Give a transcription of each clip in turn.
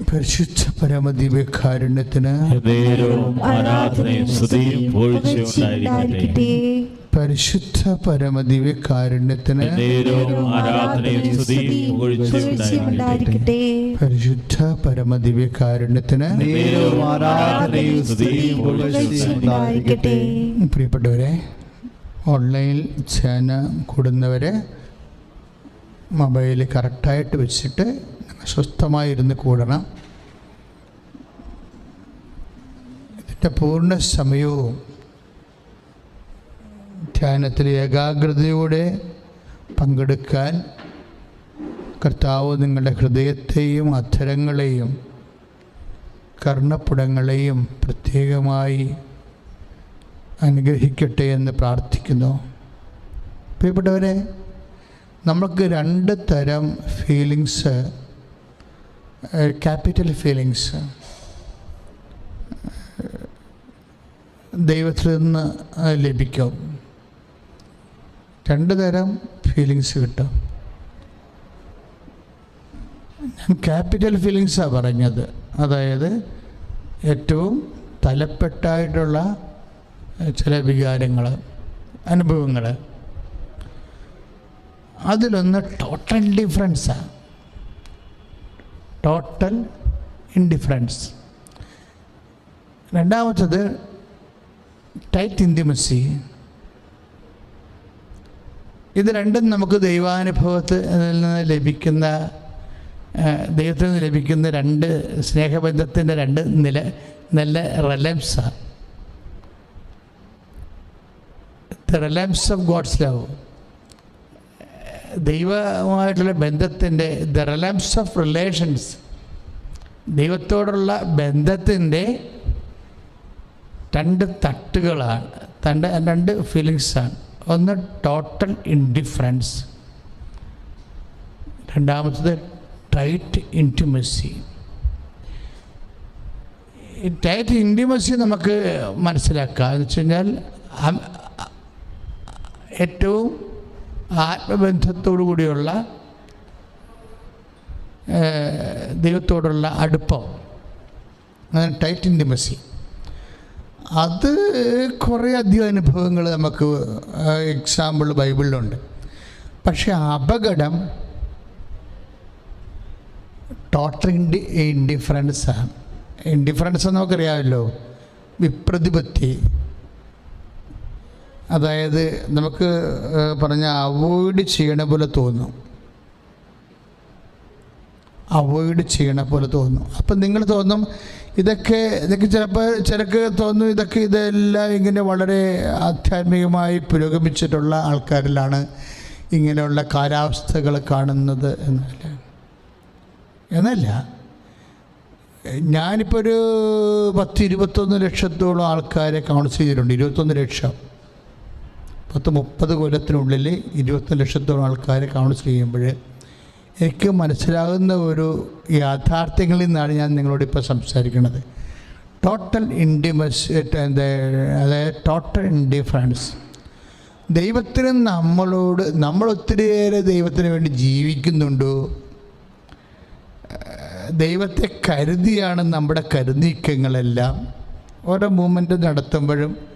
പരിശുദ്ധ പരമദിവ്യകാരുണ്യത്തിന് പരിശുദ്ധ പരമദിവ്യകാരുണ്യത്തിന് പരിശുദ്ധ പരമദിവ്യകാരുണ്യത്തിന് പ്രിയപ്പെട്ടവരെ ഓൺലൈനിൽ ചേന കൂടുന്നവരെ മൊബൈൽ കറക്റ്റായിട്ട് വെച്ചിട്ട് സ്വസ്ഥമായിരുന്ന് കൂടണം. ഇതിന്റെ പൂർണ സമയവും ധ്യാനത്തിൽ ഏകാഗ്രതയോടെ പങ്കെടുക്കാൻ കർത്താവ് നിങ്ങളുടെ ഹൃദയത്തെയും അധരങ്ങളെയും കർണപ്പുടങ്ങളെയും പ്രത്യേകമായി അനുഗ്രഹിക്കട്ടെ എന്ന് പ്രാർത്ഥിക്കുന്നു. പ്രിയപ്പെട്ടവരെ നമുക്ക് രണ്ട് തരം ഫീലിങ്സ് ക്യാപിറ്റൽ ഫീലിങ്സ് ദൈവത്തിൽ നിന്ന് ലഭിക്കും. രണ്ട് തരം ഫീലിങ്സ് കിട്ടും. ഞാൻ ക്യാപിറ്റൽ ഫീലിങ്സാണ് പറഞ്ഞത്. അതായത് ഏറ്റവും തലപ്പെട്ടായിട്ടുള്ള ചില വികാരങ്ങൾ അനുഭവങ്ങൾ അതിലൊന്ന് ടോട്ടൽ ഡിഫറൻസാണ് ടോട്ടൽ ഇൻഡിഫറൻസ് രണ്ടാമത്തത് ടൈറ്റ് ഇന്റിമസി ഇത് രണ്ടും നമുക്ക് ദൈവാനുഭവത്തിൽ നിന്ന് ലഭിക്കുന്ന ദൈവത്തിൽ നിന്ന് ലഭിക്കുന്ന രണ്ട് സ്നേഹബന്ധത്തിന്റെ രണ്ട് നില നല്ല റെലംസാണ് the reliance of God's love ദൈവമായിട്ടുള്ള ബന്ധത്തിന്റെ ദ റിലംസ് ഓഫ് റിലേഷൻസ് ദൈവത്തോടുള്ള ബന്ധത്തിന്റെ രണ്ട് തട്ടുകളാണ് രണ്ട് രണ്ട് ഫീലിങ്സാണ് ഒന്ന് ടോട്ടൽ ഇൻഡിഫറൻസ് രണ്ടാമത്തത് ടൈറ്റ് ഇന്റിമസി ടൈറ്റ് ഇന്റിമസി നമുക്ക് മനസ്സിലാക്കാം. എന്ന് വെച്ച് കഴിഞ്ഞാൽ ഏറ്റവും ആത്മബന്ധത്തോടു കൂടിയുള്ള ദൈവത്തോടുള്ള അടുപ്പം. അങ്ങനെ ടൈറ്റ് ഇന്റിമസി. അത് കുറേ അധികം അനുഭവങ്ങൾ നമുക്ക് എക്സാമ്പിൾ ബൈബിളിലുണ്ട്. പക്ഷെ അപകടം ടോട്ടൽ ഇൻഡി ഇൻഡിഫറൻസാണ്. ഇൻഡിഫറൻസ് നമുക്കറിയാമല്ലോ. വിപ്രതിപത്തി അതായത് നമുക്ക് പറഞ്ഞ അവോയ്ഡ് ചെയ്യണ പോലെ തോന്നും. അവോയ്ഡ് ചെയ്യണ പോലെ തോന്നും. അപ്പം നിങ്ങൾ തോന്നും ഇതൊക്കെ ഇതൊക്കെ ചിലപ്പോൾ ചിലക്ക് തോന്നും ഇതൊക്കെ ഇതെല്ലാം ഇങ്ങനെ വളരെ ആധ്യാത്മികമായി പുരോഗമിച്ചിട്ടുള്ള ആൾക്കാരിലാണ് ഇങ്ങനെയുള്ള കാലാവസ്ഥകൾ കാണുന്നത് എന്നല്ല. എന്നല്ല. ഞാനിപ്പോൾ ഒരു പത്ത് ഇരുപത്തൊന്ന് ലക്ഷത്തോളം ആൾക്കാരെ കൗൺസിൽ ചെയ്തിട്ടുണ്ട്. ഇരുപത്തൊന്ന് ലക്ഷം. പത്ത് മുപ്പത് കൊല്ലത്തിനുള്ളിൽ ഇരുപത്തി ലക്ഷത്തോളം ആൾക്കാരെ കൗൺസിൽ ചെയ്യുമ്പോൾ എനിക്ക് മനസ്സിലാകുന്ന ഒരു യാഥാർത്ഥ്യങ്ങളിൽ നിന്നാണ് ഞാൻ നിങ്ങളോട് ഇപ്പോൾ സംസാരിക്കുന്നത്. ടോട്ടൽ ഇൻഡിമസ് അതായത് ടോട്ടൽ ഇൻഡിഫറൻസ് ദൈവത്തിന് നമ്മളോട് നമ്മൾ ഒത്തിരിയേറെ ദൈവത്തിന് വേണ്ടി ജീവിക്കുന്നുണ്ടോ. ദൈവത്തെ കരുതിയാണ് നമ്മുടെ കരുനീക്കങ്ങളെല്ലാം. ഓരോ മൂമെന്റ് നടത്തുമ്പോഴും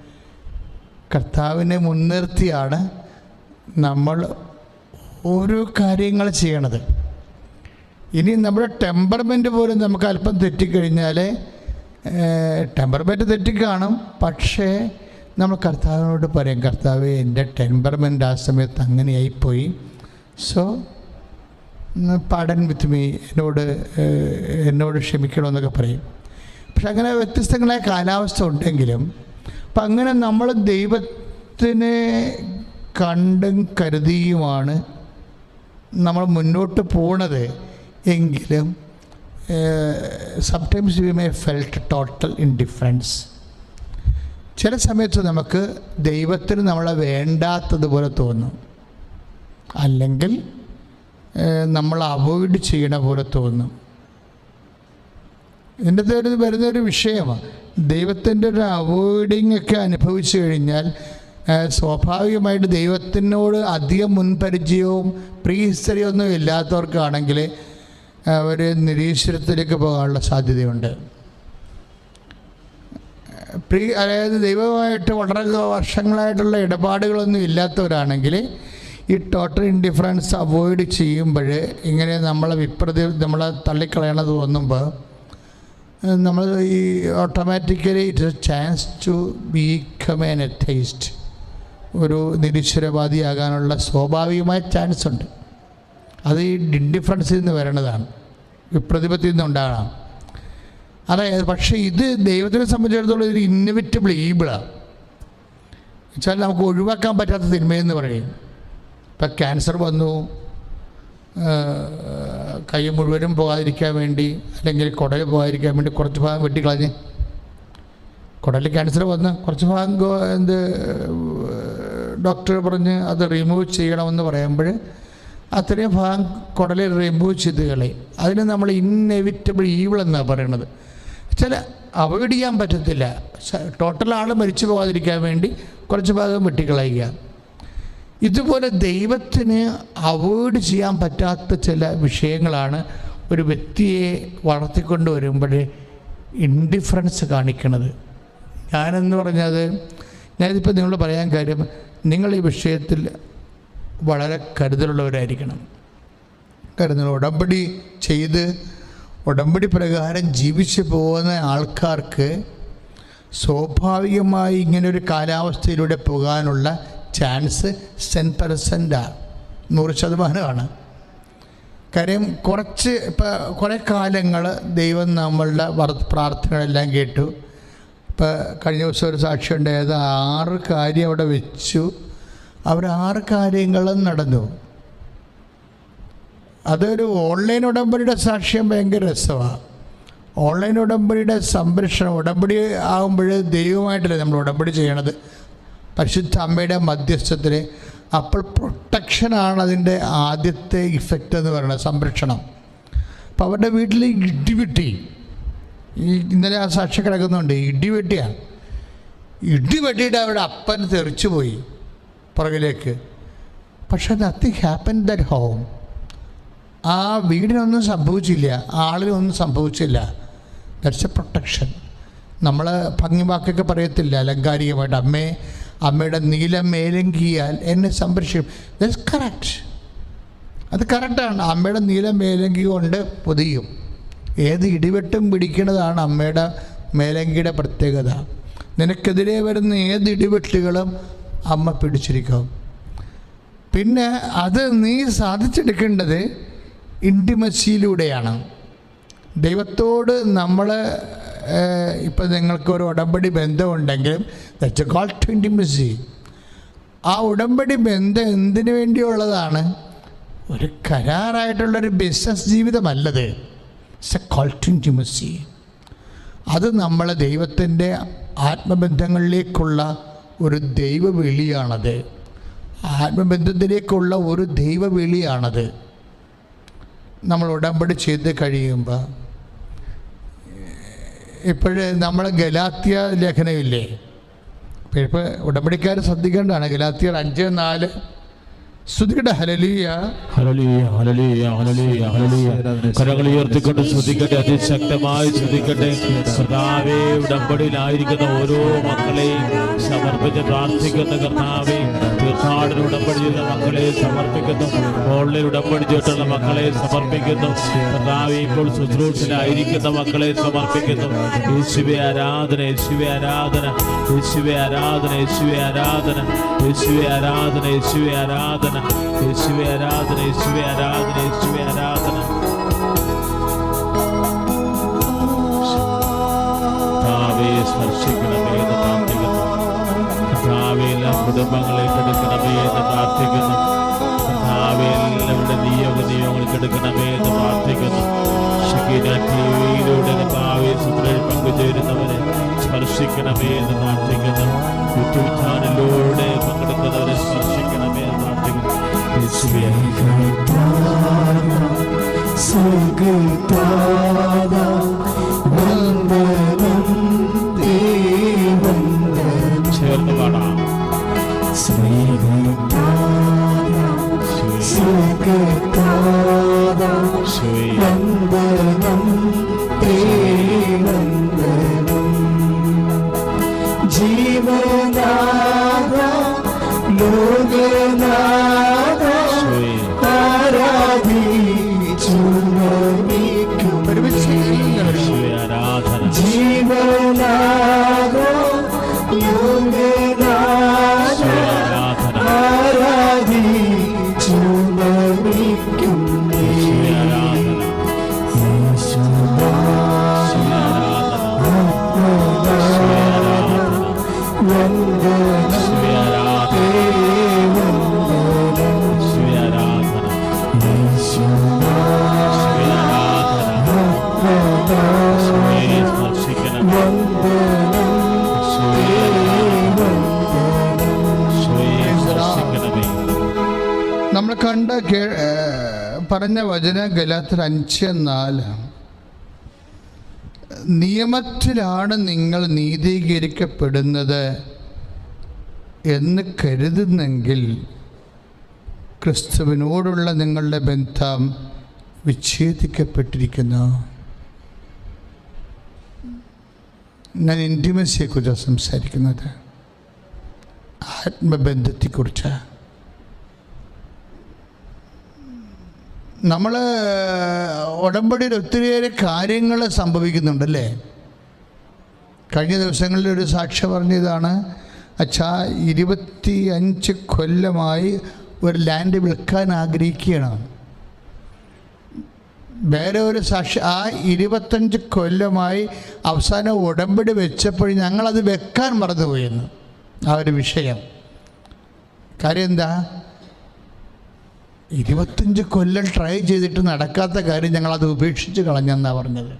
കർത്താവിനെ മുൻനിർത്തിയാണ് നമ്മൾ ഓരോ കാര്യങ്ങൾ ചെയ്യണത്. ഇനി നമ്മുടെ ടെമ്പർമെന്റ് പോലും നമുക്ക് അല്പം തെറ്റിക്കഴിഞ്ഞാൽ ടെമ്പർമെന്റ് തെറ്റിക്കാണും പക്ഷേ നമ്മൾ കർത്താവിനോട് പറയും കർത്താവ് എന്റെ ടെമ്പർമെന്റ് ആ സമയത്ത് അങ്ങനെയായിപ്പോയി. സോ പാടൻ വിത്ത് മീ എന്നോട് എന്നോട് ക്ഷമിക്കണമെന്നൊക്കെ പറയും. പക്ഷെ അങ്ങനെ വ്യത്യസ്തങ്ങളായ കാലാവസ്ഥ ഉണ്ടെങ്കിലും അപ്പം അങ്ങനെ നമ്മൾ ദൈവത്തിനെ കണ്ടും കരുതിയുമാണ് നമ്മൾ മുന്നോട്ട് പോണത്. എങ്കിലും sometimes we may felt total indifference ചില സമയത്ത് നമുക്ക് ദൈവത്തിന് നമ്മളെ വേണ്ടാത്തതുപോലെ തോന്നും. അല്ലെങ്കിൽ നമ്മൾ അവോയ്ഡ് ചെയ്യണ പോലെ തോന്നും. ഇതിന്റെ ഒരു വിഷയമാണ്. ദൈവത്തിന്റെ ഒരു അവോയ്ഡിങ് ഒക്കെ അനുഭവിച്ചു കഴിഞ്ഞാൽ സ്വാഭാവികമായിട്ട് ദൈവത്തിനോട് അധികം മുൻപരിചയവും പ്രീ ഹിസ്റ്ററിയൊന്നും ഇല്ലാത്തവർക്കാണെങ്കിൽ അവർ നിരീശ്വരത്തിലേക്ക് പോകാനുള്ള സാധ്യതയുണ്ട്. പ്രീ അതായത് ദൈവമായിട്ട് വളരെ വർഷങ്ങളായിട്ടുള്ള ഇടപാടുകളൊന്നും ഇല്ലാത്തവരാണെങ്കിൽ ഈ ടോട്ടൽ ഇൻഡിഫറൻസ് അവോയ്ഡ് ചെയ്യുമ്പോൾ ഇങ്ങനെ നമ്മളെ വിപ്രതി നമ്മളെ തള്ളിക്കളയണത് തോന്നുമ്പോൾ നമ്മൾ ഈ automatically it a chance to become an atheist ഒരു നിരീശ്വരവാദിയാകാനുള്ള സ്വാഭാവികമായ ചാൻസ് ഉണ്ട്. അത് ഈ ഇൻഡിഫറൻസിൽ നിന്ന് വരണതാണ്. വിപ്രതിപത്തിൽ നിന്ന് ഉണ്ടാകണം അതായത് പക്ഷേ ഇത് ദൈവത്തിനെ സംബന്ധിച്ചിടത്തോളം ഒരു ഇന്നവിറ്റബിൾ ഈബിളാണ് വെച്ചാൽ നമുക്ക് ഒഴിവാക്കാൻ പറ്റാത്ത തിന്മയെന്ന് പറയും. ഇപ്പം ക്യാൻസർ വന്നു. കൈ മുഴുവനും പോകാതിരിക്കാൻ വേണ്ടി അല്ലെങ്കിൽ കുടൽ പോകാതിരിക്കാൻ വേണ്ടി കുറച്ച് ഭാഗം വെട്ടിക്കളഞ്ഞ്. കുടലിൽ ക്യാൻസർ വന്ന് കുറച്ച് ഭാഗം എന്ത് ഡോക്ടർ പറഞ്ഞ് അത് റിമൂവ് ചെയ്യണമെന്ന് പറയുമ്പോൾ അത്രയും ഭാഗം കുടലിൽ റിമൂവ് ചെയ്ത് കളയും. അതിന് നമ്മൾ ഇന്നെവിറ്റബിൾ ഈവിൾ എന്നാണ് പറയണത്. ചില അവോയ്ഡ് ചെയ്യാൻ പറ്റത്തില്ല ടോട്ടൽ ആൾ മരിച്ചു പോകാതിരിക്കാൻ വേണ്ടി കുറച്ച് ഭാഗം വെട്ടിക്കളയുക. ഇതുപോലെ ദൈവത്തിന് അവോയ്ഡ് ചെയ്യാൻ പറ്റാത്ത ചില വിഷയങ്ങളാണ് ഒരു വ്യക്തിയെ വളർത്തിക്കൊണ്ട് വരുമ്പോൾ ഇൻഡിഫറൻസ് കാണിക്കുന്നത്. ഞാനെന്ന് പറഞ്ഞത് ഞാനിതിപ്പോൾ നിങ്ങളോട് പറയാൻ കാര്യം നിങ്ങൾ ഈ വിഷയത്തിൽ വളരെ കരുതലുള്ളവരായിരിക്കണം. കരുതൽ ഉടമ്പടി ചെയ്ത് ഉടമ്പടി പ്രകാരം ജീവിച്ചു പോകുന്ന ആൾക്കാർക്ക് സ്വാഭാവികമായി ഇങ്ങനൊരു കാലാവസ്ഥയിലൂടെ പോകാനുള്ള ചാൻസ് സെൻ പെർസെന്റാണ് നൂറ് ശതമാനമാണ്. കാര്യം കുറച്ച് ഇപ്പോൾ കുറേ കാലങ്ങൾ ദൈവം നമ്മളുടെ പ്രാർത്ഥനകളെല്ലാം കേട്ടു. ഇപ്പോൾ കഴിഞ്ഞ ദിവസം ഒരു സാക്ഷി ഉണ്ടായത് ആറ് കാര്യം അവിടെ വെച്ചു. അവർ ആറ് കാര്യങ്ങളും നടന്നു. അതൊരു ഓൺലൈൻ ഉടമ്പടിയുടെ സാക്ഷ്യം ഭയങ്കര രസമാണ് ഓൺലൈൻ ഉടമ്പടിയുടെ സംരക്ഷണം ഉടമ്പടി ആകുമ്പോൾ ദൈവമായിട്ടല്ലേ നമ്മൾ ഉടമ്പടി ചെയ്യണത്? പരിശുദ്ധ അമ്മയുടെ മധ്യസ്ഥത്തിൽ അപ്പോൾ പ്രൊട്ടക്ഷനാണ് അതിന്റെ ആദ്യത്തെ ഇഫക്റ്റ് എന്ന് പറയുന്നത് സംരക്ഷണം. അപ്പോൾ അവരുടെ വീട്ടിൽ ഇടിവെട്ടി ഈ ഇന്നലെ ആ സാക്ഷി കിടക്കുന്നുണ്ട് ഇടിവെട്ടിയാണ് ഇടിവെട്ടിയിട്ട് അവരുടെ അപ്പൻ തെറിച്ചു പോയി പുറകിലേക്ക്. പക്ഷെ നത്തിങ് ഹാപ്പൻ ദറ്റ് ഹോം ആ വീടിനൊന്നും സംഭവിച്ചില്ല ആളിനൊന്നും സംഭവിച്ചില്ല. ദറ്റ്സ് എ പ്രൊട്ടക്ഷൻ നമ്മൾ ഭംഗി വാക്കൊക്കെ പറയത്തില്ല അലങ്കാരികമായിട്ട് അമ്മേ അമ്മയുടെ നീല മേലങ്കിയാൽ എന്നെ സംരക്ഷിക്കും. ദറ്റ്സ് കറക്റ്റ് അത് കറക്റ്റാണ് അമ്മയുടെ നീല മേലങ്കി കൊണ്ട് പൊതിയും. ഏത് ഇടിവെട്ടും പിടിക്കുന്നതാണ് അമ്മയുടെ മേലങ്കിയുടെ പ്രത്യേകത. നിനക്കെതിരെ വരുന്ന ഏത് ഇടിവെട്ടുകളും അമ്മ പിടിച്ചിരിക്കും. പിന്നെ അത് നീ സാധിച്ചെടുക്കേണ്ടത് ഇന്റിമസിയിലൂടെയാണ് ദൈവത്തോട് നമ്മൾ ഇപ്പം നിങ്ങൾക്കൊരു ഉടമ്പടി ബന്ധമുണ്ടെങ്കിലും ദറ്റ്സ് കോൾ ടു ഇന്റിമസി ആ ഉടമ്പടി ബന്ധം എന്തിനു വേണ്ടിയുള്ളതാണ്? ഒരു കരാറായിട്ടുള്ളൊരു business ജീവിതമല്ലത്. It's a call to intimacy അത് നമ്മൾ ദൈവത്തിന്റെ ആത്മബന്ധങ്ങളിലേക്കുള്ള ഒരു ദൈവവിളിയാണത്. ആത്മബന്ധത്തിലേക്കുള്ള ഒരു ദൈവവിളിയാണത്. നമ്മൾ ഉടമ്പടി ചെയ്ത് കഴിയുമ്പോൾ ഇപ്പോഴ് നമ്മൾ ഗലാത്യ ലേഖനമില്ലേ? ഇപ്പോൾ ഉടമ്പടിക്കാർ ശ്രദ്ധിക്കേണ്ടതാണ്. ഗലാത്തിയർ അഞ്ച് നാല്. ശ്രുതികട ഹലലിയ ഹല്ലേലൂയ, ഹല്ലേലൂയ, ഹല്ലേലൂയ, ഹല്ലേലൂയ. കരങ്ങൾ ഉയർത്തിക്കൊണ്ട് ഓരോ മക്കളെയും സമർപ്പിച്ച് പ്രാർത്ഥിക്കുന്ന കർത്താവേ തീർത്ഥാടന ഉടമ്പടി ചെയ്ത മക്കളെ സമർപ്പിക്കുന്നു. ഓൺലൈൻ ഉടമ്പടി ചെയ്തിട്ടുള്ള മക്കളെ സമർപ്പിക്കുന്നു. കർത്താവേ ഇപ്പോൾ ശുശ്രൂഷനായിരിക്കുന്ന മക്കളെ സമർപ്പിക്കുന്നു. യേശുവെ ആരാധന യേശുവെ ആരാധന. യേശുവെ ആരാധന യേശുവെ ആരാധന. യേശുവെ ആരാധന യേശുവെ ആരാധന. യേശുവെ ആരാധന യേശുവെ ആരാധന യേശുവെ ആരാധന. കുടുംബങ്ങളെ കെടുക്കണമേ എന്ന് പ്രാർത്ഥിക്കുന്നു. പങ്കുചേരുന്നവരെ സ്പർശിക്കണമേ എന്ന് പ്രാർത്ഥിക്കുന്നു. യുദ്ധവിധാനിലൂടെ പങ്കെടുക്കുന്നവരെ സ്പർശിക്കണമേ എന്ന് പ്രാർത്ഥിക്കുന്നു. പറഞ്ഞ വചന ഗലാത്തിൽ അഞ്ച് നാല് നിയമത്തിലാണ് നിങ്ങൾ നീതീകരിക്കപ്പെടുന്നത് എന്ന് കരുതുന്നെങ്കിൽ ക്രിസ്തുവിനോടുള്ള നിങ്ങളുടെ ബന്ധം വിച്ഛേദിക്കപ്പെട്ടിരിക്കുന്നു. ഞാൻ ഇന്റിമസിയെക്കുറിച്ചാണ് സംസാരിക്കുന്നത്. ആത്മബന്ധത്തെക്കുറിച്ചാണ് നമ്മൾ ഉടമ്പടിയിൽ ഒത്തിരിയേറെ കാര്യങ്ങൾ സംഭവിക്കുന്നുണ്ടല്ലേ? കഴിഞ്ഞ ദിവസങ്ങളിൽ ഒരു സാക്ഷ്യം പറഞ്ഞതാണ് അച്ഛാ ഇരുപത്തി അഞ്ച് കൊല്ലമായി ഒരു ലാൻഡ് വിൽക്കാൻ ആഗ്രഹിക്കുകയാണ്. വേറെ ഒരു സാക്ഷി ആ ഇരുപത്തഞ്ച് കൊല്ലമായി അവസാനം ഉടമ്പടി വെച്ചപ്പോൾ ഞങ്ങളത് വെക്കാൻ മറന്നുപോയെന്ന്. ആ ഒരു വിഷയം. കാര്യം എന്താ? ഇരുപത്തഞ്ച് കൊല്ലം ട്രൈ ചെയ്തിട്ട് നടക്കാത്ത കാര്യം ഞങ്ങളത് ഉപേക്ഷിച്ച് കളഞ്ഞെന്നാണ് പറഞ്ഞത്.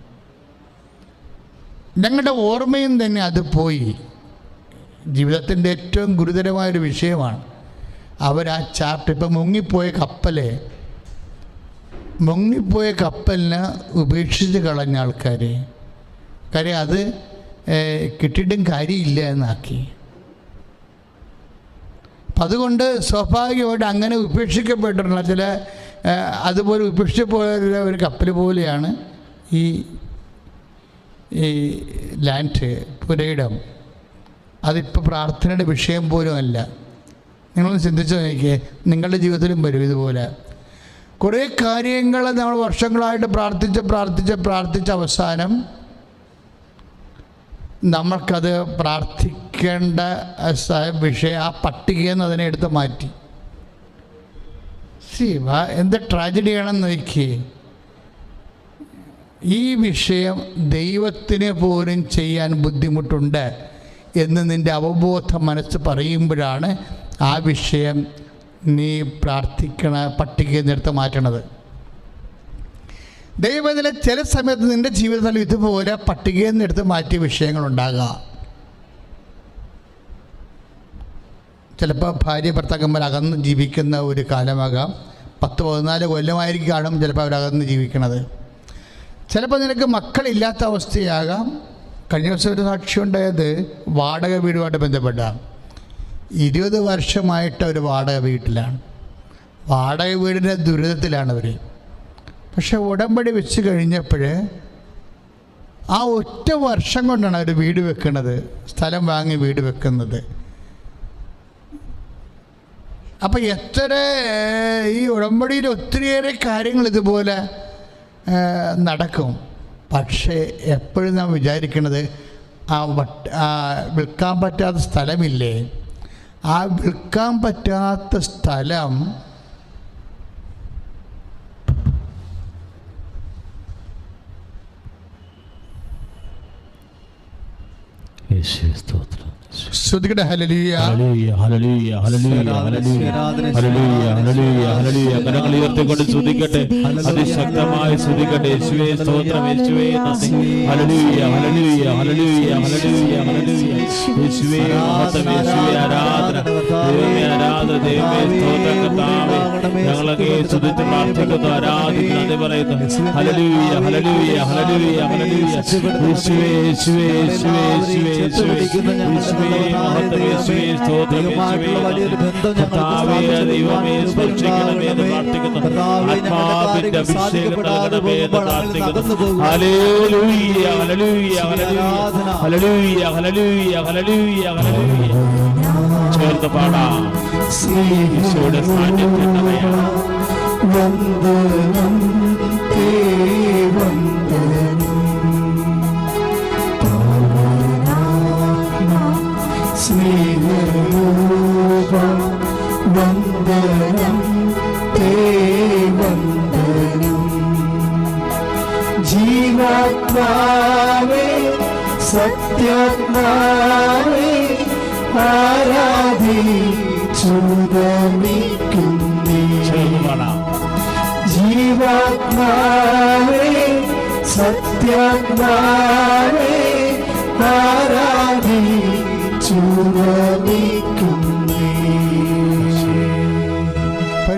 ഞങ്ങളുടെ ഓർമ്മയും തന്നെ അത് പോയി. ജീവിതത്തിന്റെ ഏറ്റവും ഗുരുതരമായൊരു വിഷയമാണ്. അവർ ആ ചാപ്റ്റർ ഇപ്പം മുങ്ങിപ്പോയ കപ്പലെ മുങ്ങിപ്പോയ കപ്പലിനെ ഉപേക്ഷിച്ച് കളഞ്ഞ ആൾക്കാർ കാര്യം അത് കിട്ടിയിട്ടും കാര്യമില്ല എന്നാക്കി. അതുകൊണ്ട് സ്വാഭാവികമായിട്ട് അങ്ങനെ ഉപേക്ഷിക്കപ്പെട്ടിട്ടുള്ള ചില അതുപോലെ ഉപേക്ഷിച്ച് പോയ ഒരു കപ്പൽ പോലെയാണ് ഈ ഈ ലാൻഡ് പുരയിടം. അതിപ്പോൾ പ്രാർത്ഥനയുടെ വിഷയം പോലും അല്ല. നിങ്ങളൊന്ന് ചിന്തിച്ചു നോക്കിയേ നിങ്ങളുടെ ജീവിതത്തിലും വരും ഇതുപോലെ. കുറേ കാര്യങ്ങൾ നമ്മൾ വർഷങ്ങളായിട്ട് പ്രാർത്ഥിച്ച് പ്രാർത്ഥിച്ച് പ്രാർത്ഥിച്ച അവസാനം നമ്മൾക്കത് പ്രാർത്ഥിക്കേണ്ട വിഷയം ആ പട്ടികയെന്ന് അതിനെ എടുത്ത് മാറ്റി. ശിവ എന്ത് ട്രാജഡിയാണെന്ന് നോക്കിയേ. ഈ വിഷയം ദൈവത്തിന് പോലും ചെയ്യാൻ ബുദ്ധിമുട്ടുണ്ട് എന്ന് നിന്റെ അവബോധ മനസ്സ് പറയുമ്പോഴാണ് ആ വിഷയം നീ പ്രാർത്ഥിക്കണ പട്ടികയിൽ നിന്നെടുത്ത് മാറ്റണത്. ദൈവത്തിലെ ചില സമയത്ത് നിന്റെ ജീവിതത്തിൽ ഇതുപോലെ പട്ടികയിൽ നിന്ന് എടുത്ത് മാറ്റിയ വിഷയങ്ങളുണ്ടാകുക ചിലപ്പോൾ ഭാര്യ ഭർത്താക്കന്മാർ അകന്ന് ജീവിക്കുന്ന ഒരു കാലമാകാം. പത്ത് പതിനാല് കൊല്ലമായിരിക്കും കാണും ചിലപ്പോൾ അവരകന്ന് ജീവിക്കണത് ചിലപ്പോൾ നിനക്ക് മക്കളില്ലാത്ത അവസ്ഥയാകാം. കഴിഞ്ഞ ദിവസം ഒരു സാക്ഷി ഉണ്ടായത് വാടക വീടുമായിട്ട് ബന്ധപ്പെട്ട. ഇരുപത് വർഷമായിട്ട് ഒരു വാടക വീട്ടിലാണ്. വാടക വീടിന്റെ ദുരിതത്തിലാണ് അവർ പക്ഷെ ഉടമ്പടി വെച്ച് കഴിഞ്ഞപ്പോൾ ആ ഒറ്റ വർഷം കൊണ്ടാണ് അവർ വീട് വെക്കുന്നത് സ്ഥലം വാങ്ങി വീട് വെക്കുന്നത്. അപ്പം എത്ര ഈ ഉടമ്പടിയിൽ ഒത്തിരിയേറെ കാര്യങ്ങൾ ഇതുപോലെ നടക്കും. പക്ഷേ എപ്പോഴും നാം വിചാരിക്കുന്നത് ആ വട്ട് ആ വിൽക്കാൻ പറ്റാത്ത സ്ഥലമില്ലേ? ആ വിൽക്കാൻ പറ്റാത്ത സ്ഥലം യേശുവേ സ്തോത്രം ശ്രുതികട ഹലലിയ ഹല്ലേലൂയ, ഹല്ലേലൂയ, ഹല്ലേലൂയ. ഹല്ലേലൂയ, ഹല്ലേലൂയ, ഹല്ലേലൂയ. കരങ്ങൾ ഉയർത്തിക്കൊണ്ട് സ്തുതിക്കട്ടെ അതിശക്തമായി സ്തുതിക്കട്ടെ യേശുവേ സ്തോത്രം യേശുവേ നന്ദി. ഹല്ലേലൂയ ഹല്ലേലൂയ ഹല്ലേലൂയ ഹല്ലേലൂയ ഹല്ലേലൂയ. യേശുവേ മഹത്വം യേശുവേ ആരാധന. ദൈവമേ ആരാധന ദൈവമേ സ്തോത്രം കർത്താവേ. ഞങ്ങളൊക്കെ സ്തുതിച്ച് പ്രാർത്ഥിക്കുന്നു ആരാധിക്കുന്നു നന്ദി പറയുന്നു. ഹല്ലേലൂയ ഹല്ലേലൂയ ഹല്ലേലൂയ യേശുവേ യേശുവേ യേശുവേ യേശുവേ യേശുവേ യേശുവേ പാടാം ദൈവമായിട്ടുള്ള വലിയൊരു ബന്ധം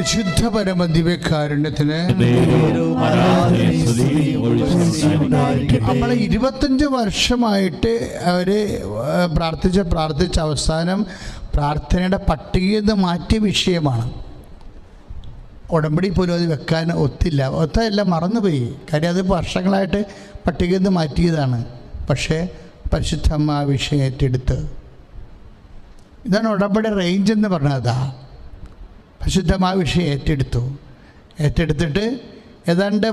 പരിശുദ്ധ സ്തുതിയും ഒഴിച്ചുണ്ടായിരിക്കട്ടെ. നമ്മൾ ഇരുപത്തഞ്ച് വർഷമായിട്ട് അവർ പ്രാർത്ഥിച്ച പ്രാർത്ഥിച്ച അവസാനം പ്രാർത്ഥനയുടെ പട്ടികയിൽ നിന്ന് മാറ്റിയ വിഷയമാണ്. ഉടമ്പടി പോലും അത് വെക്കാൻ ഒത്തില്ല. ഒത്തല്ല മറന്നുപോയി. കാര്യം അത് വർഷങ്ങളായിട്ട് പട്ടികയിൽ നിന്ന് മാറ്റിയതാണ്. പക്ഷേ പരിശുദ്ധമ്മ ആ വിഷയം ഏറ്റെടുത്ത്. ഇതാണ് ഉടമ്പടി റേഞ്ച് എന്ന് പറഞ്ഞതാ. പരിശുദ്ധമായ വിഷയം ഏറ്റെടുത്തു. ഏറ്റെടുത്തിട്ട് ഏതാണ്ട്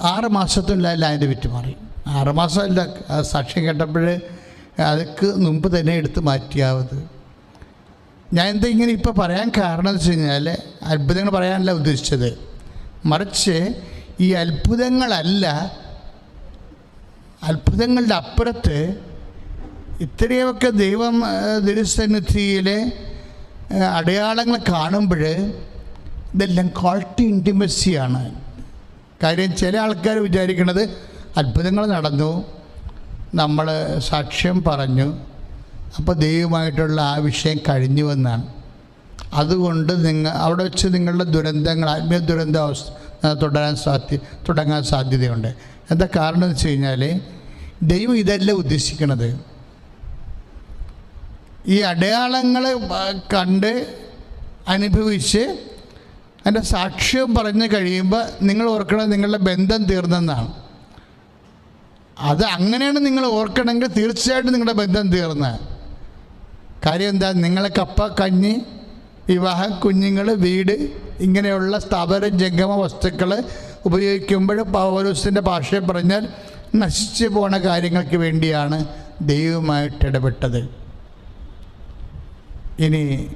ആറ് മാസത്തിനുള്ളിൽ അതിന്റെ വിറ്റുമാറി. ആറ് മാസമല്ല സാക്ഷ്യം കേട്ടപ്പോൾ അതൊക്കെ മുമ്പ് തന്നെ എടുത്ത് മാറ്റിയാവത്. ഞാൻ എന്താ ഇങ്ങനെ ഇപ്പോൾ പറയാൻ കാരണം എന്ന് വെച്ച് കഴിഞ്ഞാൽ അത്ഭുതങ്ങൾ പറയാനല്ല ഉദ്ദേശിച്ചത്. മറിച്ച് ഈ അത്ഭുതങ്ങളല്ല അത്ഭുതങ്ങളുടെ അപ്പുറത്ത് ഇത്രയൊക്കെ ദൈവം ദുരുസന്നിധിയിലെ അടയാളങ്ങൾ കാണുമ്പോൾ ഇതെല്ലാം ക്വാളിറ്റി ഇന്റിമസിയാണ് കാര്യം ചില ആൾക്കാർ വിചാരിക്കുന്നത് അത്ഭുതങ്ങൾ നടന്നു. നമ്മൾ സാക്ഷ്യം പറഞ്ഞു. അപ്പോൾ ദൈവമായിട്ടുള്ള ആ വിഷയം കഴിഞ്ഞു കഴിഞ്ഞുവെന്നാണ് അതുകൊണ്ട് നിങ്ങൾ അവിടെ വെച്ച് നിങ്ങളുടെ ദുരന്തങ്ങൾ ആത്മീയ ദുരന്ത തുടരാൻ സാധ്യ തുടങ്ങാൻ സാധ്യതയുണ്ട്. എന്താ കാരണം എന്ന് വെച്ച് കഴിഞ്ഞാൽ ദൈവം ഇതല്ല ഉദ്ദേശിക്കണത്. ഈ അടയാളങ്ങൾ കണ്ട് അനുഭവിച്ച് അതിന്റെ സാക്ഷ്യം പറഞ്ഞു കഴിയുമ്പോൾ നിങ്ങൾ ഓർക്കണം നിങ്ങളുടെ ബന്ധം തീർന്നെന്നാണ്. അത് അങ്ങനെയാണ് നിങ്ങൾ ഓർക്കണമെങ്കിൽ തീർച്ചയായിട്ടും നിങ്ങളുടെ ബന്ധം തീർന്ന്. കാര്യം എന്താ? നിങ്ങളെ കപ്പ കഞ്ഞി വിവാഹം കുഞ്ഞുങ്ങൾ വീട് ഇങ്ങനെയുള്ള സ്ഥാപന ജംഗമ വസ്തുക്കൾ ഉപയോഗിക്കുമ്പോൾ പൗരസിന്റെ ഭാഷയിൽ പറഞ്ഞാൽ നശിച്ചു പോണ കാര്യങ്ങൾക്ക് വേണ്ടിയാണ് ദൈവമായിട്ട് ഇടപെട്ടത്. ഇനി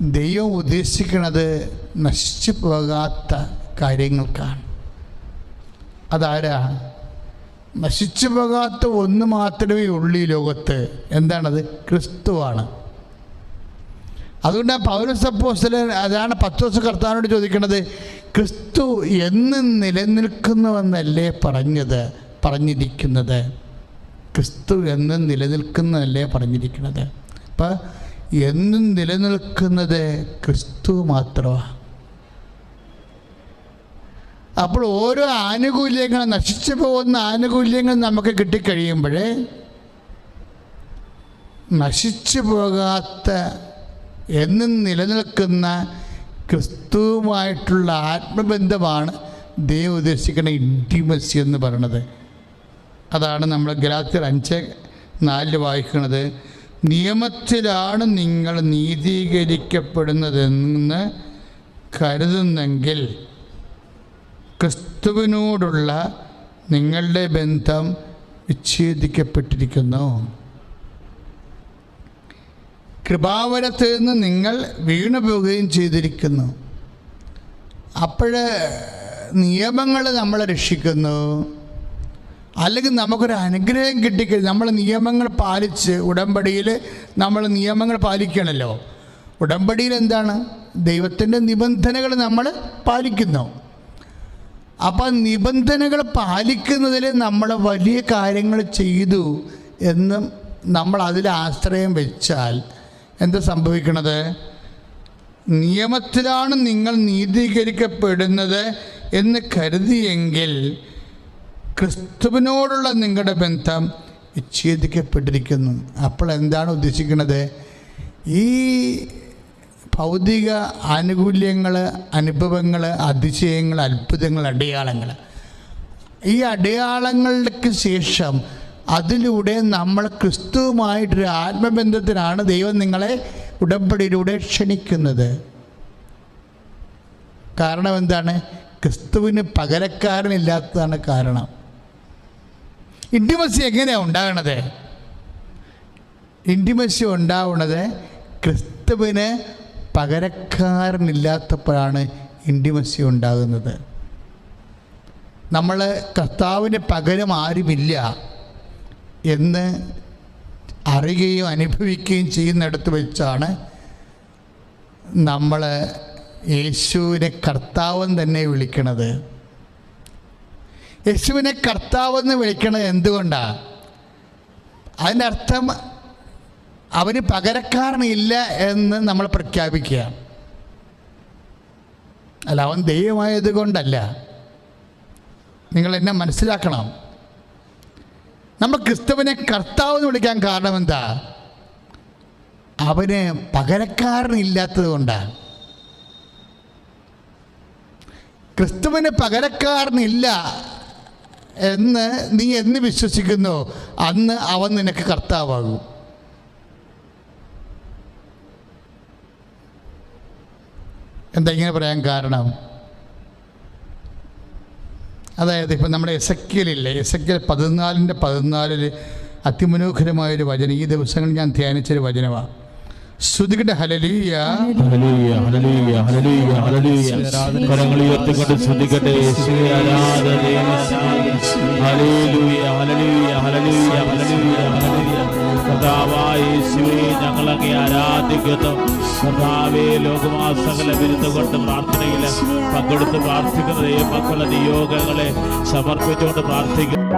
ദൈവം ഉദ്ദേശിക്കുന്നത് നശിച്ചു പോകാത്ത കാര്യങ്ങൾക്കാണ്. അതാരാ? നശിച്ചു പോകാത്ത ഒന്ന് മാത്രമേ ഉള്ളൂ ഈ ലോകത്ത്. എന്താണത്? ക്രിസ്തുവാണ്. അതുകൊണ്ട് പൗരസപ്പോസ്റ്റലൻ അതാണ് പത്ത് ദിവസം കർത്താവിനോട് ചോദിക്കുന്നത് ക്രിസ്തു എന്ന് നിലനിൽക്കുന്നുവെന്നല്ലേ പറഞ്ഞത് പറഞ്ഞിരിക്കുന്നത്? ക്രിസ്തു എന്ന് നിലനിൽക്കുന്നതല്ലേ പറഞ്ഞിരിക്കുന്നത് അപ്പം എന്നും നിലനിൽക്കുന്നത് ക്രിസ്തു മാത്രമാണ് അപ്പോൾ ഓരോ ആനുകൂല്യങ്ങൾ നശിച്ചു പോകുന്ന ആനുകൂല്യങ്ങൾ നമുക്ക് കിട്ടിക്കഴിയുമ്പോൾ നശിച്ചു പോകാത്ത എന്നും നിലനിൽക്കുന്ന ക്രിസ്തുവുമായിട്ടുള്ള ആത്മബന്ധമാണ് ദൈവം ഉദ്ദേശിക്കുന്ന ഇന്റിമസി എന്ന് പറയണത് അതാണ് നമ്മൾ ഗലാത്തിൽ അഞ്ച് നാലിൽ വായിക്കുന്നത്. നിയമത്തിലാണ് നിങ്ങൾ നീതീകരിക്കപ്പെടുന്നതെന്ന് കരുതുന്നെങ്കിൽ ക്രിസ്തുവിനോടുള്ള നിങ്ങളുടെ ബന്ധം വിച്ഛേദിക്കപ്പെട്ടിരിക്കുന്നു. കൃപാവരത്തിൽ നിന്ന് നിങ്ങൾ വീണു പോവുകയും ചെയ്തിരിക്കുന്നു. അപ്പോൾ നിയമങ്ങൾ നമ്മളെ രക്ഷിക്കുന്നു. അല്ലെങ്കിൽ നമുക്കൊരു അനുഗ്രഹം കിട്ടിക്കഴിഞ്ഞാൽ നമ്മൾ നിയമങ്ങൾ പാലിച്ച് ഉടമ്പടിയിൽ നമ്മൾ നിയമങ്ങൾ പാലിക്കണമല്ലോ ഉടമ്പടിയിൽ എന്താണ്? ദൈവത്തിന്റെ നിബന്ധനകൾ നമ്മൾ പാലിക്കുന്നു. അപ്പോൾ നിബന്ധനകൾ പാലിക്കുന്നതിൽ നമ്മൾ വലിയ കാര്യങ്ങൾ ചെയ്തു എന്നും നമ്മൾ അതിൽ ആശ്രയം വെച്ചാൽ എന്താ സംഭവിക്കണത്? നിയമത്തിലാണ് നിങ്ങൾ നീതീകരിക്കപ്പെടുന്നത് എന്ന് കരുതിയെങ്കിൽ ക്രിസ്തുവിനോടുള്ള നിങ്ങളുടെ ബന്ധം വിച്ഛേദിക്കപ്പെട്ടിരിക്കുന്നു. അപ്പോൾ എന്താണ് ഉദ്ദേശിക്കുന്നത്? ഈ ഭൗതിക ആനുകൂല്യങ്ങൾ അനുഭവങ്ങൾ അതിശയങ്ങൾ അത്ഭുതങ്ങൾ അടയാളങ്ങൾ ഈ അടയാളങ്ങൾക്ക് ശേഷം അതിലൂടെ നമ്മൾ ക്രിസ്തുവുമായിട്ടൊരു ആത്മബന്ധത്തിനാണ് ദൈവം നിങ്ങളെ ഉടമ്പടിയിലൂടെ ക്ഷണിക്കുന്നത്. കാരണം എന്താണ്? ക്രിസ്തുവിന് പകരക്കാരനില്ലാത്തതാണ് കാരണം. ഇന്റിമസി എങ്ങനെയാണ് ഉണ്ടാകണത്? ഇന്റിമസി ഉണ്ടാവുന്നത് ക്രിസ്തുവിന് പകരക്കാരനില്ലാത്തപ്പോഴാണ് ഇന്റിമസി ഉണ്ടാകുന്നത്. നമ്മൾ കർത്താവിന് പകരം ആരുമില്ല എന്ന് അറിയുകയും അനുഭവിക്കുകയും ചെയ്യുന്നിടത്ത് വെച്ചാണ് നമ്മൾ യേശുവിനെ കർത്താവൻ തന്നെ വിളിക്കണത്. യേശുവിനെ കർത്താവെന്ന് വിളിക്കണത് എന്തുകൊണ്ടാണ് അതിന്റെ അർത്ഥം അവന് പകരക്കാരനില്ല എന്ന് നമ്മൾ പ്രഖ്യാപിക്കുക. അല്ല അവൻ ദൈവമായത് കൊണ്ടല്ല. നിങ്ങൾ എന്നെ മനസ്സിലാക്കണം. നമ്മൾ ക്രിസ്തുവിനെ കർത്താവ് എന്ന് വിളിക്കാൻ കാരണം എന്താ? അവന് പകരക്കാരനില്ലാത്തത് കൊണ്ടാണ് ക്രിസ്തുവിന് പകരക്കാരനില്ല എന്ന് നീ എന്ന് വിശ്വസിക്കുന്നു അന്ന് അവൻ നിനക്ക് കർത്താവാകും. എന്താ ഇങ്ങനെ പറയാൻ കാരണം? അതായത് ഇപ്പം നമ്മുടെ എസക്കിയലില്ലേ എസക്കിയൽ പതിനാലിന്റെ പതിനാലിൽ അതിമനോഹരമായൊരു വചനം. ഈ ദിവസങ്ങളിൽ ഞാൻ ധ്യാനിച്ചൊരു വചനമാണ് ശ്രുതികയുടെ ഹലലീയ ഹല്ലേലൂയ, ഹല്ലേലൂയ, ഹല്ലേലൂയ, ഹല്ലേലൂയ. കരങ്ങൾ ഉയർത്തിക്കൊണ്ട് ശ്രുതികട്ടെ ഹല്ലേലൂയ. കർത്താവായ യേശുവേ ഞങ്ങൾ അങ്ങേ ആരാധിക്കുന്നു കർത്താവേ ലോകമാസകല വിരുന്നുകൊണ്ട് പ്രാർത്ഥനയിൽ പങ്കെടുത്ത് പ്രാർത്ഥിക്കുന്നത് മക്കളുടെ നിയോഗങ്ങളെ സമർപ്പിച്ചുകൊണ്ട് പ്രാർത്ഥിക്കുന്നു